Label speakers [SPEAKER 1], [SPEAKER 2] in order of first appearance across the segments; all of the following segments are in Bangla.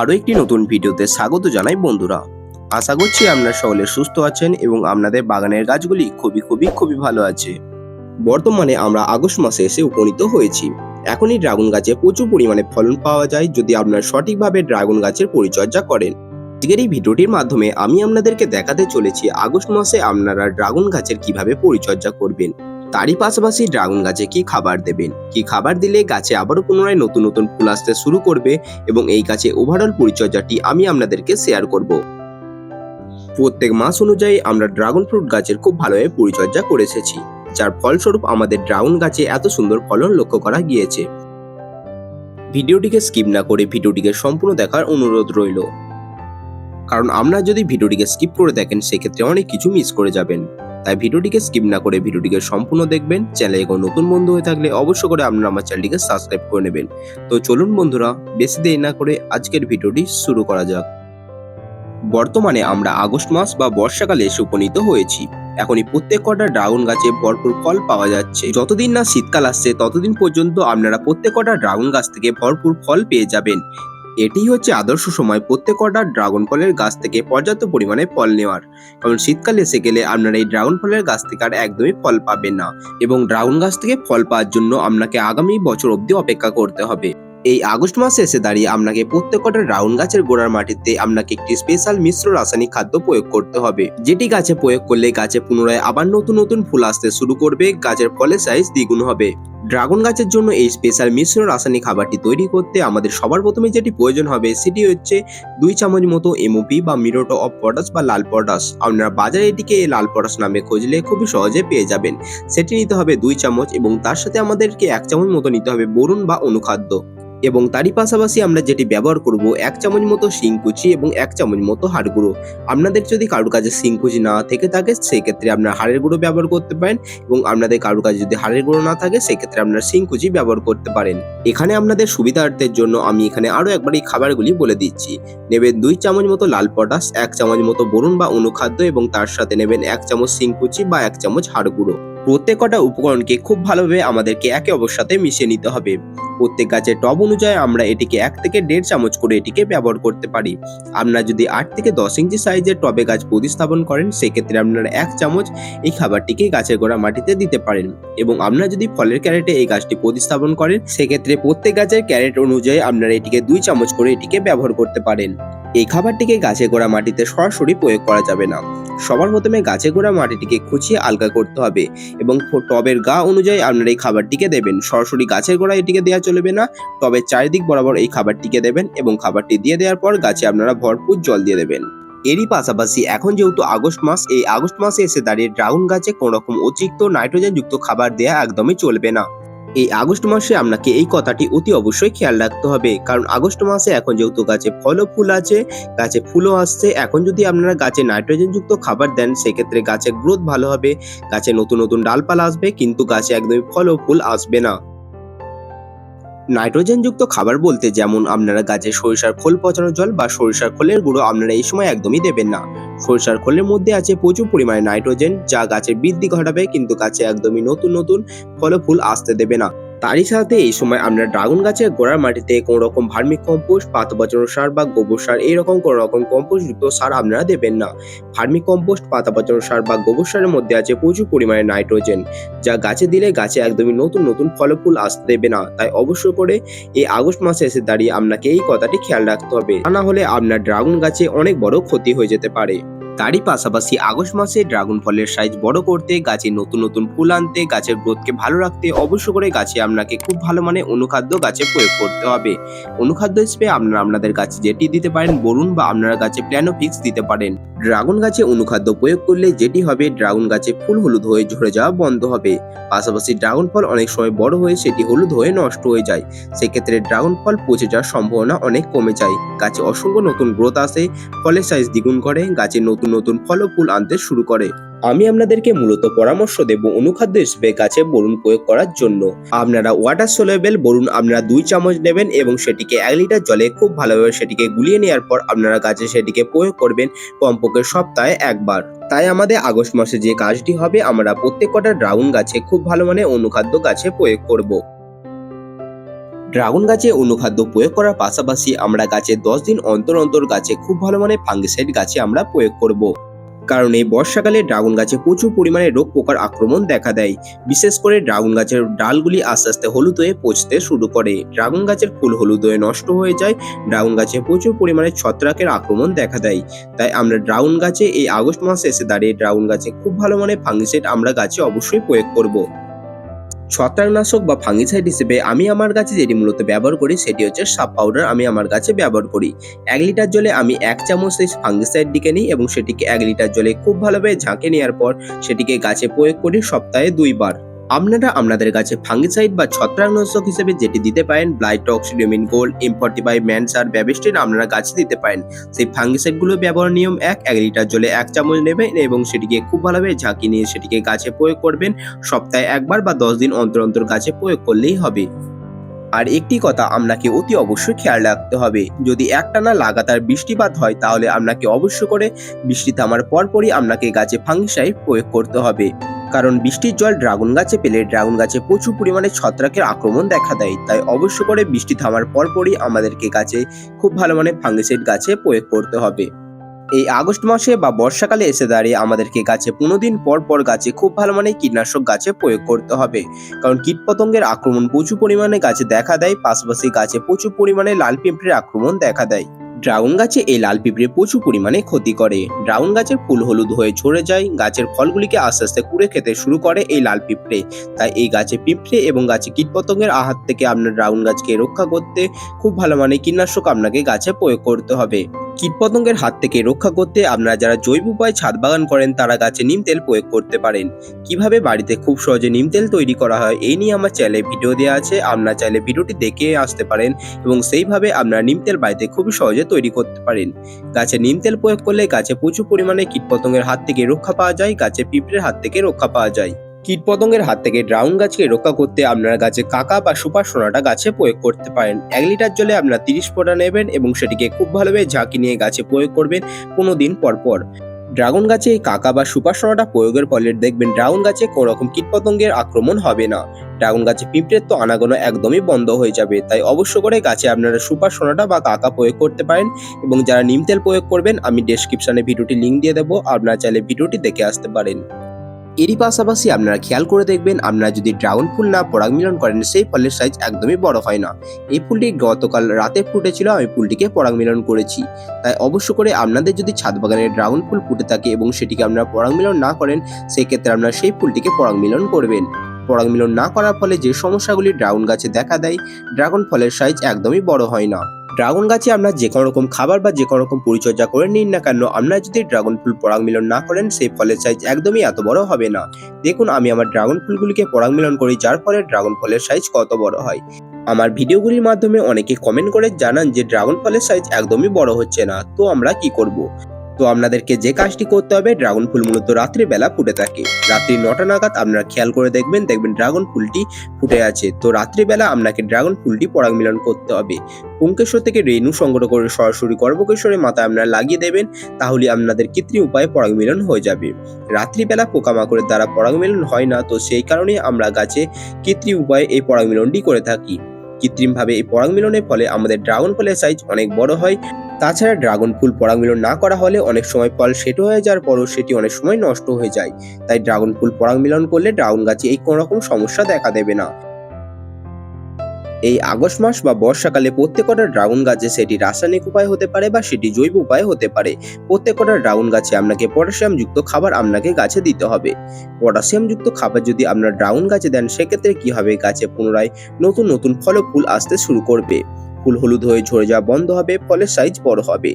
[SPEAKER 1] আরও একটি নতুন ভিডিওতে স্বাগত জানাই বন্ধুরা। আশা করছি আপনারা সকলে সুস্থ আছেন এবং আপনাদের বাগানের গাছগুলি খুবই খুবই খুবই ভালো আছে। বর্তমানে আমরা আগস্ট মাসে এসে উপনীত হয়েছি। এখনই ড্রাগন গাছে প্রচুর পরিমাণে ফলন পাওয়া যায় যদি আপনারা সঠিকভাবে ড্রাগন গাছের পরিচর্যা করেন। আজকের এই ভিডিওটির মাধ্যমে আমি আপনাদেরকে দেখাতে চলেছি আগস্ট মাসে আপনারা ড্রাগন গাছের কীভাবে পরিচর্যা করবেন। তারই পাশাপাশি ড্রাগন গাছে কি খাবার দেবেন? কি খাবার দিলে গাছে আবারও পুনরায় নতুন নতুন ফুল আসতে শুরু করবে? এবং এই গাছে ওভারঅল পরিচর্যাটি আমি আপনাদেরকে শেয়ার করব। প্রত্যেক মাস অনুযায়ী আমরা ড্রাগন ফ্রুট গাছের খুব ভালোভাবে পরিচর্যা করে এসেছি। যার ফলস্বরূপ আমাদের ড্রাগন গাছে এত সুন্দর ফলন লক্ষ্য করা গিয়েছে। ভিডিওটিকে স্কিপ না করে ভিডিওটিকে সম্পূর্ণ দেখার অনুরোধ রইল। কারণ আপনারা যদি ভিডিওটিকে স্কিপ করে দেখেন, সেক্ষেত্রে অনেক কিছু মিস করে যাবেন। তাই ভিডিওটিকে স্কিপ না করে ভিডিওটিকে সম্পূর্ণ দেখবেন। চ্যানেলে কোনো নতুন বন্ধু হয়ে থাকলে অবশ্যই করে আপনারা আমার চ্যানেলটিকে সাবস্ক্রাইব করে নেবেন। তো চলুন বন্ধুরা, বেশি দেরি না করে আজকের ভিডিওটি শুরু করা যাক। বর্তমানে আমরা আগস্ট মাস বা বর্ষাকালে এসে উপনীত হয়েছি। এখনই প্রত্যেক কটা ড্রাগন গাছে ভরপুর ফল পাওয়া যাচ্ছে। যতদিন না শীতকাল আসছে, ততদিন পর্যন্ত আপনারা প্রত্যেক কটা ড্রাগন গাছ থেকে ভরপুর ফল পেয়ে যাবেন। এটি হচ্ছে আদর্শ সময় প্রত্যেক কটা ড্রাগন ফলের গাছ থেকে পর্যাপ্ত পরিমাণে ফল নেওয়ার। কারণ শীতকালে এসে গেলে আপনারা এই ড্রাগন ফলের গাছ থেকে আর একদমই ফল পাবেন না এবং ড্রাগন গাছ থেকে ফল পাওয়ার জন্য আপনাকে আগামী বছর অবধি অপেক্ষা করতে হবে। এই আগস্ট মাসে এসে দাঁড়িয়ে আপনাকে প্রত্যেকটা রাউন্ড গাছের গোড়ার মাটিতে আপনাকে একটি স্পেশাল মিশ্র রাসায়নিক খাদ্য প্রয়োগ করতে হবে। যেটি গাছে প্রয়োগ করলে গাছে পুনরায় আবার নতুন নতুন ফুল আসতে শুরু করবে। গাছের ফলের সাইজ দ্বিগুণ হবে। ড্রাগন গাছের জন্য এই স্পেশাল মিশ্র রাসায়নিক খাবারটি তৈরি করতে আমাদের সবার প্রথমে যেটি প্রয়োজন হবে সেটি হচ্ছে দুই চামচ মতো এমওপি বা মিরোটো অফ পটাস বা লাল পটাস আপনারা বাজারে এটিকে লাল পটাস নামে খুঁজলে খুবই সহজে পেয়ে যাবেন। সেটি নিতে হবে দুই চামচ এবং তার সাথে আমাদেরকে এক চামচ মতো নিতে হবে বরুণ বা অনুখাদ্য। এবং তারই পাশাপাশি আমরা যেটি ব্যবহার করব, এক চামচ মতো শিংকুচি এবং এক চামচ মতো হাড় গুঁড়ো। আপনাদের যদি কারোর কাছে শিংকুচি না থেকে থাকে, সেক্ষেত্রে আপনারা হাড়ের গুঁড়ো ব্যবহার করতে পারেন এবং আপনাদের কারোর কাছে যদি হাড়ের গুঁড়ো না থাকে, সেক্ষেত্রে আপনারা শিংকুচি ব্যবহার করতে পারেন। এখানে আপনাদের সুবিধার্থের জন্য আমি এখানে আরও একবার এই খাবারগুলি বলে দিচ্ছি। নেবেন দুই চামচ মতো লাল পটাশ, এক চামচ মতো বরুণ বা অনুখাদ্য এবং তার সাথে নেবেন এক চামচ শিংকুচি বা এক চামচ হাড় গুঁড়ো। প্রত্যেক কটা উপকরণকে খুব ভালোভাবে আমাদেরকে একে অপর সাথে মিশিয়ে নিতে হবে। প্রত্যেক গাছের টব অনুযায়ী আমরা এটিকে এক থেকে দেড় চামচ করে এটিকে ব্যবহার করতে পারি। আপনারা যদি আট থেকে দশ ইঞ্চি সাইজের টবে গাছ প্রতিস্থাপন করেন, সেক্ষেত্রে আপনারা এক চামচ এই খাবারটিকে গাছের গোড়া মাটিতে দিতে পারেন। এবং আপনারা যদি ফলের ক্যারেটে এই গাছটি প্রতিস্থাপন করেন, সেক্ষেত্রে প্রত্যেক গাছের ক্যারেট অনুযায়ী আপনারা এটিকে দুই চামচ করে এটিকে ব্যবহার করতে পারেন। এই খাবারটিকে গাছে গোড়া মাটিতে সরাসরি প্রয়োগ করা যাবে না। সবার প্রথমে গাছে গোড়া মাটিটিকে খুঁচিয়ে আলগা করতে হবে এবং টবের গা অনুযায়ী আপনারা এই খাবারটিকে দেবেন। সরাসরি গাছের গোড়ায় এটিকে দেওয়া চলবে না, টবের চারিদিক বরাবর এই খাবারটিকে দেবেন এবং খাবারটি দিয়ে দেওয়ার পর গাছে আপনারা ভরপুর জল দিয়ে দেবেন। এরই পাশাপাশি এখন যেহেতু আগস্ট মাস, এই আগস্ট মাসে এসে দাঁড়িয়ে ড্রাগন গাছে কোনো রকম অতিরিক্ত নাইট্রোজেন যুক্ত খাবার দেওয়া একদমই চলবে না। এই আগস্ট মাসে আপনাকে এই কথাটি অতি অবশ্যই খেয়াল রাখতে হবে। কারণ আগস্ট মাসে এখন যেহেতু গাছে ফলও ফুল আছে, গাছে ফুলও আসছে, এখন যদি আপনারা গাছে নাইট্রোজেন যুক্ত খাবার দেন, সেক্ষেত্রে গাছের গ্রোথ ভালো হবে, গাছে নতুন নতুন ডালপালা আসবে, কিন্তু গাছে একদমই ফল ও ফুল আসবে না। নাইট্রোজেন যুক্ত খাবার বলতে যেমন আপনারা গাছের সরিষার খোল পচানো জল বা সরিষার খোলের গুঁড়ো আপনারা এই সময় একদমই দেবেন না। সরিষার খোলের মধ্যে আছে প্রচুর পরিমাণে নাইট্রোজেন যা গাছের বৃদ্ধি ঘটাবে কিন্তু গাছে একদমই নতুন নতুন ফল ফুল আসতে দেবে না। তারই সাথে এই সময় আমরা ড্রাগন গাছের গোড়ার মাটিতে কোনো রকম ভার্মিক কম্পোস্ট পাতা পচানো সার বা গোবর সার এইরকম কোনো রকম কম্পোস্ট যুক্ত সার আপনারা দেবেন না। ভার্মিক কম্পোস্ট পাতা পচানো সার বা গোবর সারের মধ্যে আছে প্রচুর পরিমাণে নাইট্রোজেন, যা গাছে দিলে গাছে একদমই নতুন নতুন ফল ফুল আসতে দেবে না। তাই অবশ্যই করে এই আগস্ট মাসে এসে দাঁড়িয়ে আপনাকে এই কথাটি খেয়াল রাখতে হবে। তা না হলে আপনার ড্রাগন গাছে অনেক বড় ক্ষতি হয়ে যেতে পারে। তারই পাশাপাশি আগস্ট মাসে ড্রাগন ফলের সাইজ বড় করতে, গাছে নতুন নতুন ফুল আনতে, গাছের গ্রোথকে ভালো রাখতে, অবশ্য করে গাছে আপনাকে খুব ভালো মানে অনুখাদ্য গাছে প্রয়োগ করতে হবে। অনুখাদ্য হিসেবে আপনারা আপনাদের গাছে যেটি দিতে পারেন, বরুণ বা আপনারা গাছে প্ল্যানোফিক্স দিতে পারেন। ড্রাগন গাছে অনুখাদ্য প্রয়োগ করলে যেটি হবে, ড্রাগন গাছে ফুল হলুদ হয়ে ঝরে যাওয়া বন্ধ হবে। পাশাপাশি ড্রাগন ফল অনেক সময় বড় হয়ে সেটি হলুদ হয়ে নষ্ট হয়ে যায়। সেক্ষেত্রে ড্রাগন ফল পচে যাওয়ার সম্ভাবনা অনেক কমে যায়। গাছে অসংখ্য নতুন গ্রোথ আসে, ফলের সাইজ দ্বিগুণ করে, গাছে নতুন নতুন ফল ও ফুল আনতে শুরু করে। আমি আপনাদেরকে মূলত পরামর্শ দেব অনুখাদ্য হিসেবে গাছে বরুণ প্রয়োগ করার জন্য। আপনারা ওয়াটার সোলেবেল বরুণ আপনারা দুই চামচ নেবেন এবং সেটিকে এক লিটার জলে খুব ভালোভাবে সেটিকে গুলিয়ে নেওয়ার পর আপনারা গাছে সেটিকে প্রয়োগ করবেন কমপক্ষে সপ্তাহে একবার। তাই আমাদের আগস্ট মাসে যে কাজটি হবে, আমরা প্রত্যেক কটা ড্রাগন গাছে খুব ভালো মানে অনুখাদ্য গাছে প্রয়োগ করব। ড্রাগন গাছে অনুখাদ্য প্রয়োগ করার পাশাপাশি আমরা গাছে দশ দিন অন্তর অন্তর গাছে খুব ভালো মানে ফাঙ্গিসাইড গাছে আমরা প্রয়োগ করব। কারণ এই বর্ষাকালে ড্রাগন গাছে প্রচুর পরিমাণে রোগ পোকার আক্রমণ দেখা দেয় বিশেষ করে ড্রাগন গাছের ডালগুলি আস্তে আস্তে হলুদ হয়ে পচতে শুরু করে ড্রাগন গাছের ফুল হলুদ হয়ে নষ্ট হয়ে যায় ড্রাগন গাছে প্রচুর পরিমাণে ছত্রাকের আক্রমণ দেখা দেয় তাই আমরা ড্রাগন গাছে এই আগস্ট মাসে এসে দাঁড়িয়ে ড্রাগন গাছে খুব ভালো মানে ফাঙ্গিসাইড আমরা গাছে অবশ্যই প্রয়োগ করব। ছত্রাকনাশক বা ফাঙ্গিসাইড হিসেবে আমি আমার গাছে যেটি মূলত ব্যবহার করি, সেটি হচ্ছে সাপ পাউডার আমি আমার গাছে ব্যবহার করি। এক লিটার জলে আমি এক চামচ সেই ফাঙ্গিসাইড ডেকে নিই এবং সেটিকে এক লিটার জলে খুব ভালোভাবে ঝাঁকে নেওয়ার পর সেটিকে গাছে প্রয়োগ করি সপ্তাহে দুইবার। আপনারা আপনাদের গাছে ফাঙ্গিসাইড বা ছত্রাকনাশক হিসেবে যেটি দিতে পারেন ব্লাইটক্স লিমিন গোল্ড ইম্পর্টি বাই ম্যানসার ব্যাবিস্টিন আপনারা গাছে দিতে পারেন। সেই ফাঙ্গিসাইডগুলো ব্যবহার নিয়ম এক এক লিটার জলে এক চামচ নেবেন এবং সেটিকে খুব ভালোভাবে ঝাঁকি নিয়ে সেটিকে গাছে প্রয়োগ করবেন। সপ্তাহে একবার বা দশ দিন অন্তর অন্তর গাছে প্রয়োগ করলেই হবে। আর একটি কথা, আপনাকে অতি অবশ্যই খেয়াল রাখতে হবে। যদি একটানা লাগাতার বৃষ্টিপাত হয়, তাহলে আপনাকে অবশ্য করে বৃষ্টি থামার পরপরই আপনাকে গাছে ফাঙ্গিসাইড প্রয়োগ করতে হবে। কারণ বৃষ্টির জল ড্রাগন গাছে পেলে ড্রাগন গাছে প্রচুর পরিমাণে ছত্রাকের আক্রমণ দেখা দেয়। তাই অবশ্য করে বৃষ্টি থামার পরপরই আমাদেরকে গাছে খুব ভালো মানে ফাঙ্গিসাইড গাছে প্রয়োগ করতে হবে। এই আগস্ট মাসে বা বর্ষাকালে এসে দাঁড়িয়ে আমাদেরকে গাছে পনেরো দিন পর পর গাছে খুব ভালো মানে কীটনাশক গাছে প্রয়োগ করতে হবে। কারণ কীটপতঙ্গের আক্রমণ প্রচুর পরিমাণে গাছে দেখা দেয়, পাশাপাশি গাছে প্রচুর পরিমাণে লাল পিঁপড়ের আক্রমণ দেখা দেয়। ড্রাগন গাছে এই লাল পিঁপড়ে প্রচুর পরিমাণে ক্ষতি করে। ড্রাগন গাছের ফুল হলুদ হয়ে ঝরে যায়, গাছের ফলগুলিকে আস্তে আস্তে কুড়ে খেতে শুরু করে এই লাল পিঁপড়ে। তাই এই গাছে পিঁপড়ে এবং গাছে কীটপতঙ্গের আহাত থেকে আপনার ড্রাগন গাছকে রক্ষা করতে খুব ভালো মানে কীটনাশক আপনাকে গাছে প্রয়োগ করতে হবে। কীটপতঙ্গের হাত থেকে রক্ষা করতে আপনারা যারা জৈব উপায়ে ছাদ বাগান করেন, তারা গাছে নিম তেল প্রয়োগ করতে পারেন। কীভাবে বাড়িতে খুব সহজে নিম তেল তৈরি করা হয়, এই নিয়ে আমার চ্যানেলে ভিডিও দেওয়া আছে। আপনারা চাইলে ভিডিওটি দেখে আসতে পারেন এবং সেইভাবে আপনারা নিম তেল বাড়িতে খুবই সহজে তৈরি করতে পারেন। গাছে নিম তেল প্রয়োগ করলে গাছে প্রচুর পরিমাণে কীটপতঙ্গের হাত থেকে রক্ষা পাওয়া যায়, গাছে পিঁপড়ের হাত থেকে রক্ষা পাওয়া যায়। কীটপতঙ্গের হাত থেকে ড্রাউন গাছকে রক্ষা করতে আপনারা গাছে কাকা বা সুপার সোনাটা গাছে প্রয়োগ করতে পারেন। এক লিটার জলে আপনার তিরিশ ফোঁটা নেবেন এবং সেটিকে খুব ভালোভাবে ঝাঁকি নিয়ে গাছে প্রয়োগ করবেন পনেরো দিন পর পর। ড্রাগন গাছে এই কাকা বা সুপার সোনাটা প্রয়োগের ফলে দেখবেন ড্রাগন গাছে কোনো রকম কীটপতঙ্গের আক্রমণ হবে না। ড্রাগন গাছে পিঁপড়ের তো আনাগোনা একদমই বন্ধ হয়ে যাবে, তাই অবশ্য করে গাছে আপনারা সুপার সোনাটা বা কাকা প্রয়োগ করতে পারেন এবং যারা নিম তেল প্রয়োগ করবেন, আমি ডেসক্রিপশনে ভিডিওটি লিঙ্ক দিয়ে দেবো, আপনারা চাইলে ভিডিওটি দেখে আসতে পারেন। এরই পাশাপাশি আপনারা খেয়াল করে দেখবেন, আপনারা যদি ড্রাগন ফুল না পরাগ মিলন করেন, সেই ফলের সাইজ একদমই বড় হয় না। এই ফুলটি গতকাল রাতে ফুটেছিল, আমি ফুলটিকে পরাগ মিলন করেছি। তাই অবশ্য করে আপনাদের যদি ছাদ বাগানে ড্রাগন ফুল ফুটে থাকে এবং সেটিকে আপনারা পরাগ মিলন না করেন সেই ক্ষেত্রে আপনারা সেই ফুলটিকে পরাগ মিলন করবেন। পরাগ মিলন না করার ফলে যে সমস্যাগুলি ড্রাগন গাছে দেখা দেয় ড্রাগন ফলের সাইজ একদমই বড় হয় না। ড্রাগন গাছে আপনার যে কোনো রকম খাবার বা যে কোনো রকম পরিচর্যা করে নিন না কেন, আপনার যদি ড্রাগন ফুল পরাগ মিলন না করেন, সেই ফলের সাইজ একদমই এত বড় হবে না। দেখুন, আমি আমার ড্রাগন ফুলগুলিকে পরাগ মিলন করি, যার ফলে ড্রাগন ফলের সাইজ কত বড় হয়। আমার ভিডিওগুলির মাধ্যমে অনেকে কমেন্ট করে জানান যে, ড্রাগন ফলের সাইজ একদমই বড় হচ্ছে না, তো আমরা কি করব? তো আপনাদেরকে যে কাজটি করতে হবে, ড্রাগন ফুল মূলত রাত্রিবেলা ফুটে থাকে। রাত্রি নটা নাগাদ আপনারা খেয়াল করে দেখবেন দেখবেন ড্রাগন ফুলটি ফুটে আছে। তো রাত্রিবেলা আপনাকে ড্রাগন ফুলটি পরাগ মিলন করতে হবে। পুঙ্কেশ্বর থেকে রেণু সংগ্রহ করে সরাসরি গর্ভকেশ্বরের মাথায় আপনারা লাগিয়ে দেবেন, তাহলে আপনাদের কৃত্রিম উপায়ে পরাগ মিলন হয়ে যাবে। রাত্রিবেলা পোকামাকড়ের দ্বারা পরাগ মিলন হয় না, তো সেই কারণে আমরা গাছে কৃত্রিম উপায়ে এই পরাগ মিলনটি করে থাকি। কৃত্রিমভাবে এই পরাগ মিলনের ফলে আমাদের ড্রাগন ফলের সাইজ অনেক বড় হয়। তাছাড়া ড্রাগন ফুল পরাগমিলন না করা হলে অনেক সময় ফল সেট হয়ে যাওয়ার পরও সেটি অনেক সময় নষ্ট হয়ে যায়। তাই ড্রাগন ফুল পরাগমিলন করলে ড্রাগন গাছে এই কোনো রকম সমস্যা দেখা দেবে না। এই আগস্ট মাস বা বর্ষাকালে প্রত্যেকটা ড্রাগন গাছে সেটি রাসায়নিক উপায় হতে পারে বা সেটি জৈব উপায় হতে পারে। প্রত্যেকটা ড্রাগন গাছে আপনাকে পটাশিয়াম যুক্ত খাবার আপনাকে গাছে দিতে হবে। পটাশিয়াম যুক্ত খাবার যদি আপনার ড্রাগন গাছে দেন, সেক্ষেত্রে কি হবে? গাছে পুনরায় নতুন নতুন ফল ফুল আসতে শুরু করবে। ফুল হলুদ হয়ে ঝরে যাওয়া বন্ধ হবে ফলে সাইজ বড় হবে।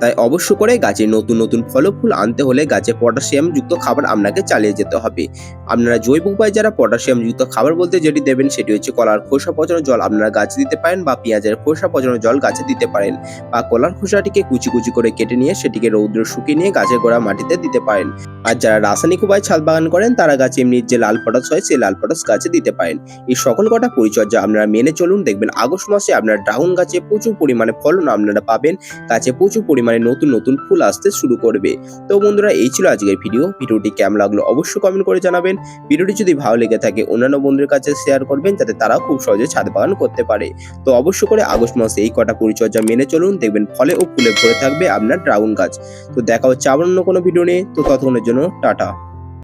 [SPEAKER 1] তাই অবশ্য করে গাছে নতুন নতুন ফল ফুল আনতে হলে গাছে পটাশিয়াম যুক্ত খাবার আপনাকে চালিয়ে যেতে হবে। আপনারা জৈব উপায় যারা পটাশিয়াম যুক্ত খাবার বলতে যেটি দেবেন সেটি হচ্ছে কলার খোসা পচানো জল আপনারা গাছে দিতে পারেন বা পেঁয়াজের খোসা পচানো জল গাছে দিতে পারেন বা কলার খোসাটিকে কুচি কুচি করে কেটে নিয়ে সেটিকে রৌদ্র শুকিয়ে নিয়ে গাছের গোড়া মাটিতে দিতে পারেন। আর যারা রাসায়নিক উপায় ছাদ বাগান করেন তারা গাছে এমনি যে লাল পটাশ হয় সেই লাল পটাশ গাছে দিতে পারেন। এই সকল কটা পরিচর্যা আপনারা মেনে চলুন। দেখবেন আগস্ট মাসে আপনার ড্রাগন গাছে প্রচুর পরিমাণে ফলন আপনারা পাবেন। গাছে প্রচুর পরিমাণে মানে নতুন নতুন ফুল আসতে শুরু করবে। তো বন্ধুরা, এই ছিল আজকের ভিডিও ভিডিওটি কেমন লাগল অবশ্যই কমেন্ট করে জানাবেন। ভিডিওটি যদি ভালো লেগে থাকে, অন্যান্য বন্ধুদের কাছে শেয়ার করবেন, যাতে তারা খুব সহজে ছাদ বাগান করতে পারে। তো অবশ্য করে আগস্ট মাসে এই কটা পরিচর্যা মেনে চলুন, দেখবেন ফলে ও ফুলে ভরে থাকবে আপনার ড্রাগন গাছ। তো দেখা হচ্ছে আবার অন্য কোনো ভিডিও নিয়ে। তো ততক্ষণের জন্য টাটা।